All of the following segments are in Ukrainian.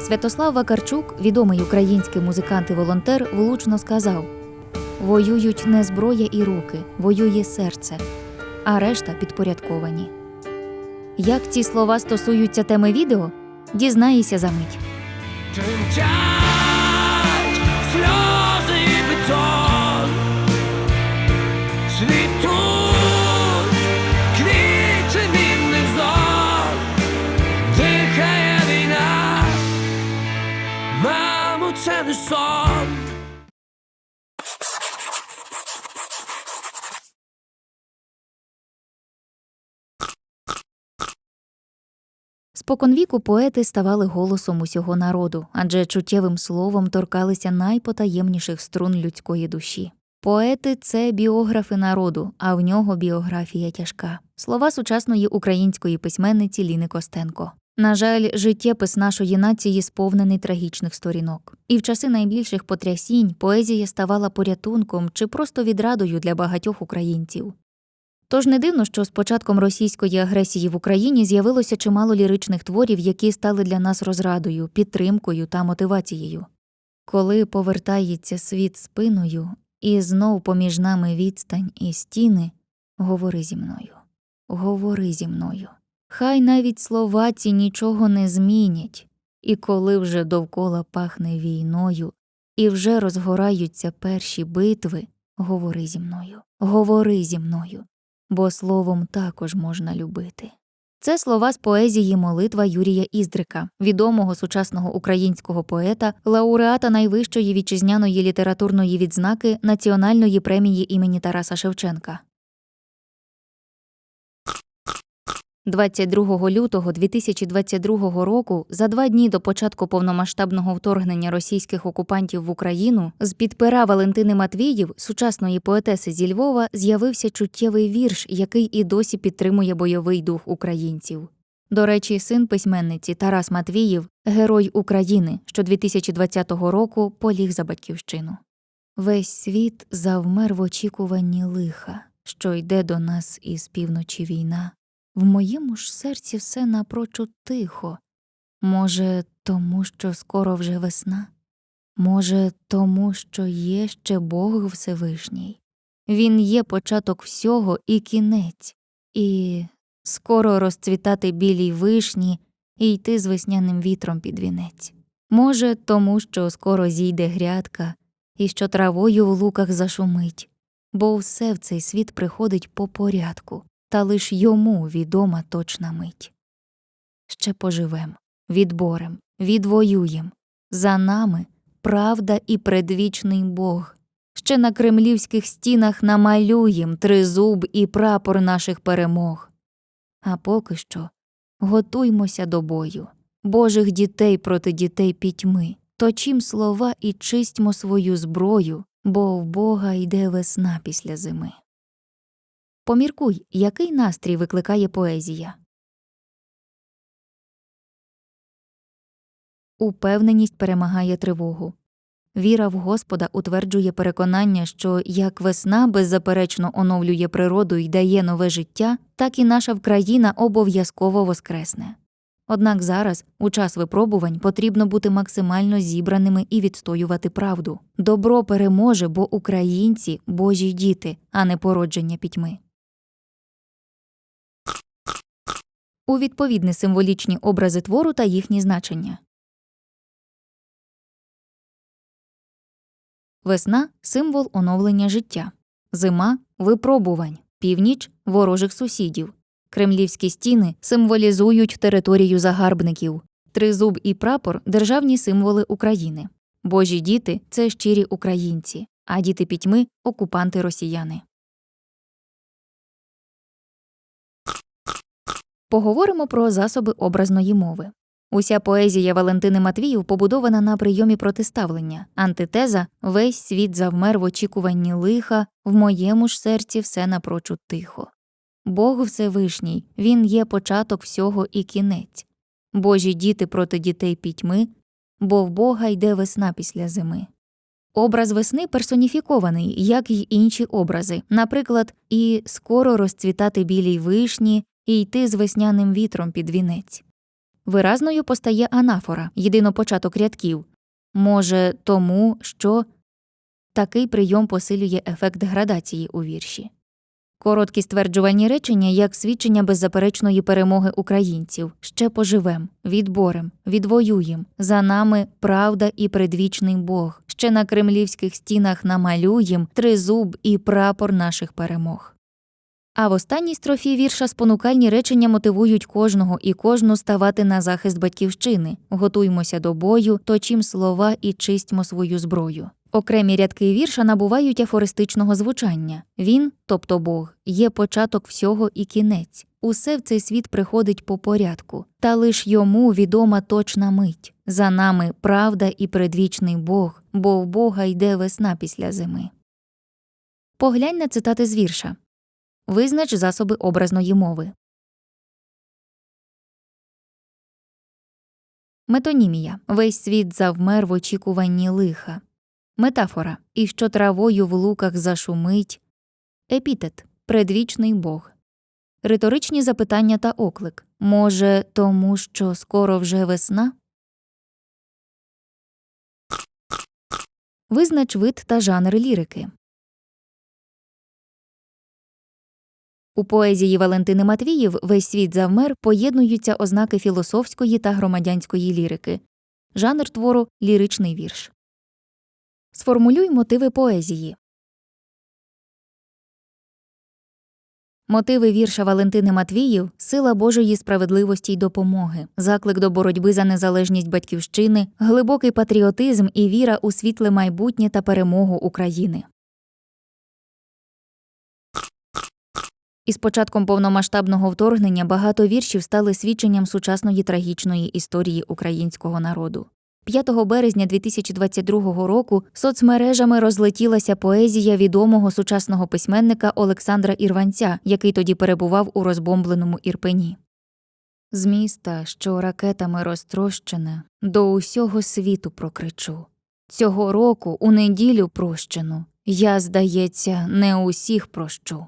Святослав Вакарчук, відомий український музикант і волонтер, влучно сказав: Воюють не зброя і руки, воює серце, а решта підпорядковані. Як ці слова стосуються теми відео, дізнаєшся за мить. Споконвіку поети ставали голосом усього народу, адже чуттєвим словом торкалися найпотаємніших струн людської душі. Поети це біографи народу, а в нього біографія тяжка. Слова сучасної української письменниці Ліни Костенко. На жаль, життєпис нашої нації сповнений трагічних сторінок. І в часи найбільших потрясінь поезія ставала порятунком чи просто відрадою для багатьох українців. Тож не дивно, що з початком російської агресії в Україні з'явилося чимало ліричних творів, які стали для нас розрадою, підтримкою та мотивацією. Коли повертається світ спиною, і знов поміж нами відстань і стіни, говори зі мною, говори зі мною. Хай навіть слова ці нічого не змінять, і коли вже довкола пахне війною, і вже розгораються перші битви, говори зі мною, говори зі мною бо словом також можна любити. Це слова з поезії Молитва Юрія Іздрика, відомого сучасного українського поета, лауреата найвищої вітчизняної літературної відзнаки Національної премії імені Тараса Шевченка. 22 лютого 2022 року, за два дні до початку повномасштабного вторгнення російських окупантів в Україну, з під пера Валентини Матвіїв, сучасної поетеси зі Львова, з'явився чуттєвий вірш, який і досі підтримує бойовий дух українців. До речі, син письменниці Тарас Матвіїв, герой України, що 2020 року поліг за батьківщину. Весь світ завмер в очікуванні лиха, що йде до нас із півночі війна. В моєму ж серці все напрочуд тихо. Може, тому що скоро вже весна? Може, тому що є ще Бог Всевишній. Він є початок всього і кінець, і скоро розцвітати білій вишні і йти з весняним вітром під вінець. Може, тому що скоро зійде грядка, і що травою в луках зашумить, бо все в цей світ приходить по порядку та лиш йому відома точна мить. Ще поживем, відборем, відвоюєм. За нами правда і предвічний Бог. Ще на кремлівських стінах намалюєм тризуб і прапор наших перемог. А поки що готуймося до бою, Божих дітей проти дітей пітьми, точім слова і чистьмо свою зброю, бо в Бога йде весна після зими. Поміркуй, який настрій викликає поезія. Упевненість перемагає тривогу. Віра в Господа утверджує переконання, що як весна беззаперечно оновлює природу і дає нове життя, так і наша Вкраїна обов'язково воскресне. Однак зараз, у час випробувань, потрібно бути максимально зібраними і відстоювати правду. Добро переможе, бо українці божі діти, а не породження пітьми. У відповідні символічні образи твору та їхні значення. Весна символ оновлення життя, зима випробувань, північ ворожих сусідів. Кремлівські стіни символізують територію загарбників, тризуб і прапор державні символи України. Божі діти це щирі українці, а діти пітьми окупанти росіяни. Поговоримо про засоби образної мови. Уся поезія Валентини Матвіїв побудована на прийомі протиставлення, антитеза весь світ завмер в очікуванні лиха, в моєму ж серці все напрочуд тихо. Бог Всевишній, він є початок всього і кінець. Божі діти проти дітей пітьми, бо в Бога йде весна після зими. Образ весни персоніфікований, як й інші образи, наприклад, і скоро розцвітати білій вишні, і йти з весняним вітром під вінець. Виразною постає анафора, єдинопочаток рядків. Може, тому, що такий прийом посилює ефект градації у вірші. Короткі стверджувальні речення як свідчення беззаперечної перемоги українців. Ще поживем, відборем, відвоюєм. За нами правда і предвічний Бог. Ще на кремлівських стінах намалюєм тризуб і прапор наших перемог. А в останній строфі вірша спонукальні речення мотивують кожного і кожну ставати на захист батьківщини. Готуймося до бою, точім слова і чистьмо свою зброю. Окремі рядки вірша набувають афористичного звучання. Він, тобто Бог, є початок всього і кінець. Усе в цей світ приходить по порядку, та лиш йому відома точна мить. За нами правда і предвічний Бог, бо в Бога йде весна після зими. Поглянь на цитати з вірша. Визнач засоби образної мови. Метонімія. Весь світ завмер в очікуванні лиха. Метафора. І що травою в луках зашумить. Епітет. Предвічний Бог. Риторичні запитання та оклик. Може, тому що скоро вже весна? Визнач вид та жанр лірики. У поезії Валентини Матвіїв Весь світ завмер поєднуються ознаки філософської та громадянської лірики. Жанр твору ліричний вірш. Сформулюй мотиви поезії. Мотиви вірша Валентини Матвіїв сила Божої справедливості й допомоги, заклик до боротьби за незалежність батьківщини, глибокий патріотизм і віра у світле майбутнє та перемогу України. Із початком повномасштабного вторгнення багато віршів стали свідченням сучасної трагічної історії українського народу. 5 березня 2022 року соцмережами розлетілася поезія відомого сучасного письменника Олександра Ірванця, який тоді перебував у розбомбленому Ірпені. З міста, що ракетами розтрощене, до усього світу прокричу. Цього року у неділю прощену, я, здається, не усіх прощу.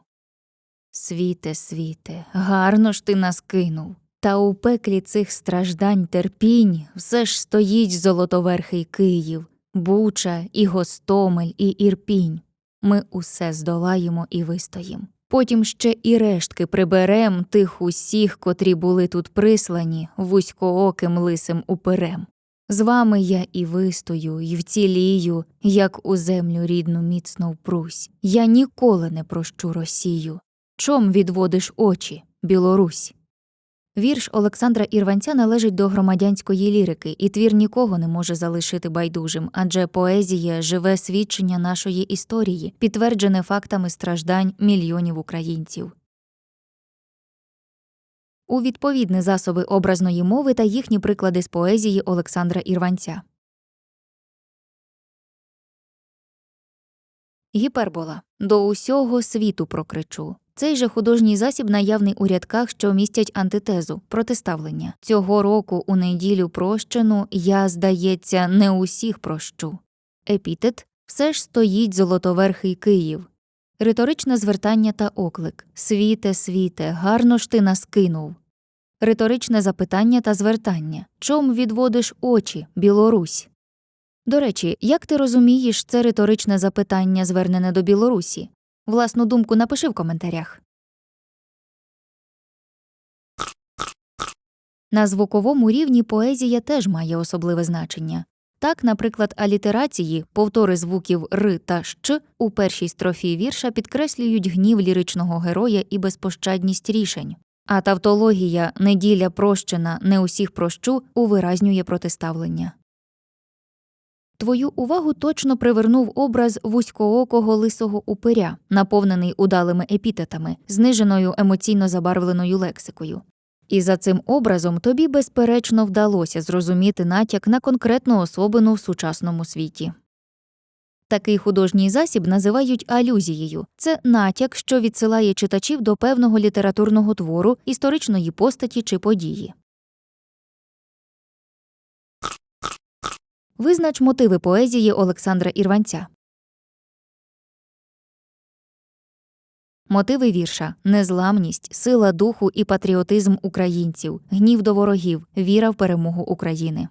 Світе, світе, гарно ж ти нас кинув. Та у пеклі цих страждань терпінь все ж стоїть золотоверхий Київ, Буча і Гостомель, і Ірпінь. Ми усе здолаємо і вистоїм. Потім ще і рештки приберем тих усіх, котрі були тут прислані, вузькооким лисим уперем. З вами я і вистою, і вцілію, як у землю рідну міцно впрусь. Я ніколи не прощу Росію. Чом відводиш очі, Білорусь? Вірш Олександра Ірванця належить до громадянської лірики, і твір нікого не може залишити байдужим, адже поезія живе свідчення нашої історії, підтверджене фактами страждань мільйонів українців. У відповідні засоби образної мови та їхні приклади з поезії Олександра Ірванця. Гіпербола до усього світу прокричу. Цей же художній засіб наявний у рядках, що містять антитезу, протиставлення. Цього року у неділю прощену я, здається, не усіх прощу. Епітет все ж стоїть золотоверхий Київ. Риторичне звертання та оклик Світе, світе, гарно ж ти нас кинув. Риторичне запитання та звертання Чом відводиш очі, Білорусь? До речі, як ти розумієш це риторичне запитання, звернене до Білорусі? Власну думку напиши в коментарях. На звуковому рівні поезія теж має особливе значення. Так, наприклад, алітерації, повтори звуків р та щ у першій строфі вірша підкреслюють гнів ліричного героя і безпощадність рішень. А тавтологія неділя прощена, не усіх прощу увиразнює протиставлення. Твою увагу точно привернув образ вузькоокого лисого упиря, наповнений удалими епітетами, зниженою емоційно забарвленою лексикою. І за цим образом тобі безперечно вдалося зрозуміти натяк на конкретну особину в сучасному світі. Такий художній засіб називають алюзією це натяк, що відсилає читачів до певного літературного твору, історичної постаті чи події. Визнач мотиви поезії Олександра Ірванця. Мотиви вірша незламність, сила духу і патріотизм українців, гнів до ворогів, віра в перемогу України.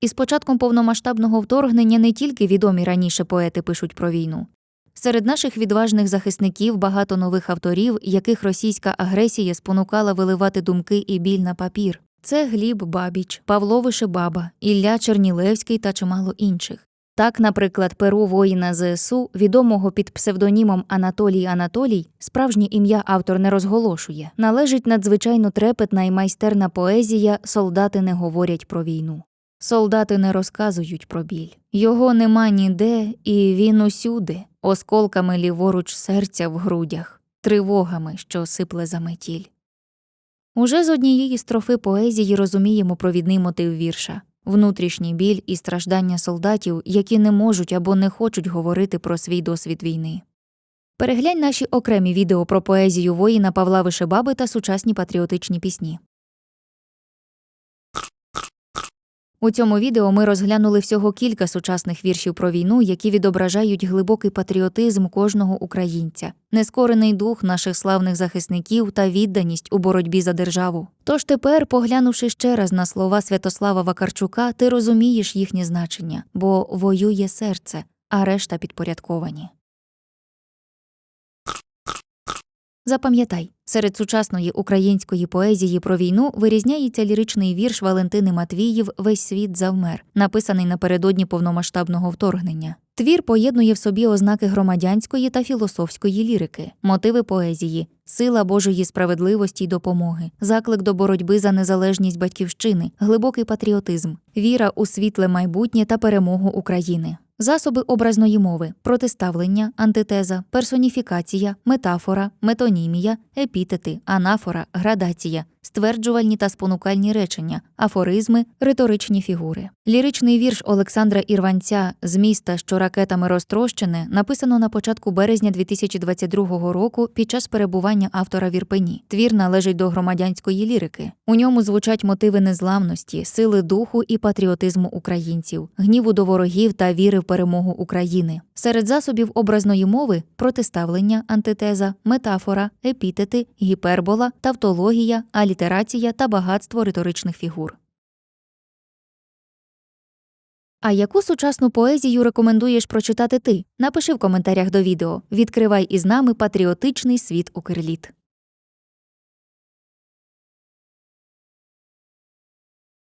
Із початком повномасштабного вторгнення не тільки відомі раніше поети пишуть про війну. Серед наших відважних захисників багато нових авторів, яких російська агресія спонукала виливати думки і біль на папір. Це Гліб Бабіч, Павло Вишебаба, Ілля Чернілевський та чимало інших. Так, наприклад, перу воїна ЗСУ, відомого під псевдонімом Анатолій Анатолій, справжнє ім'я автор не розголошує. Належить надзвичайно трепетна і майстерна поезія Солдати не говорять про війну. Солдати не розказують про біль. Його нема ніде, і він усюди, осколками ліворуч серця в грудях, тривогами, що сипле за метіль. Уже з однієї строфи поезії розуміємо провідний мотив вірша внутрішній біль і страждання солдатів, які не можуть або не хочуть говорити про свій досвід війни. Переглянь наші окремі відео про поезію воїна Павла Вишебаби та сучасні патріотичні пісні. У цьому відео ми розглянули всього кілька сучасних віршів про війну, які відображають глибокий патріотизм кожного українця, нескорений дух наших славних захисників та відданість у боротьбі за державу. Тож тепер, поглянувши ще раз на слова Святослава Вакарчука, ти розумієш їхнє значення, бо воює серце, а решта підпорядковані. Запам'ятай, серед сучасної української поезії про війну вирізняється ліричний вірш Валентини Матвіїв Весь світ завмер, написаний напередодні повномасштабного вторгнення. Твір поєднує в собі ознаки громадянської та філософської лірики, мотиви поезії, сила Божої справедливості й допомоги, заклик до боротьби за незалежність батьківщини, глибокий патріотизм, віра у світле майбутнє та перемогу України. Засоби образної мови, протиставлення, антитеза, персоніфікація, метафора, метонімія, епітети, анафора, градація, стверджувальні та спонукальні речення, афоризми, риторичні фігури. Ліричний вірш Олександра Ірванця з міста, що ракетами розтрощене, написано на початку березня 2022 року під час перебування автора в Ірпені. Твір належить до громадянської лірики. У ньому звучать мотиви незламності, сили духу і патріотизму українців, гніву до ворогів та віри в перемогу України. Серед засобів образної мови протиставлення, антитеза, метафора, епітети, гіпербола, тавтологія, алітерація та багатство риторичних фігур. А яку сучасну поезію рекомендуєш прочитати ти? Напиши в коментарях до відео. Відкривай із нами патріотичний світ Укрліт.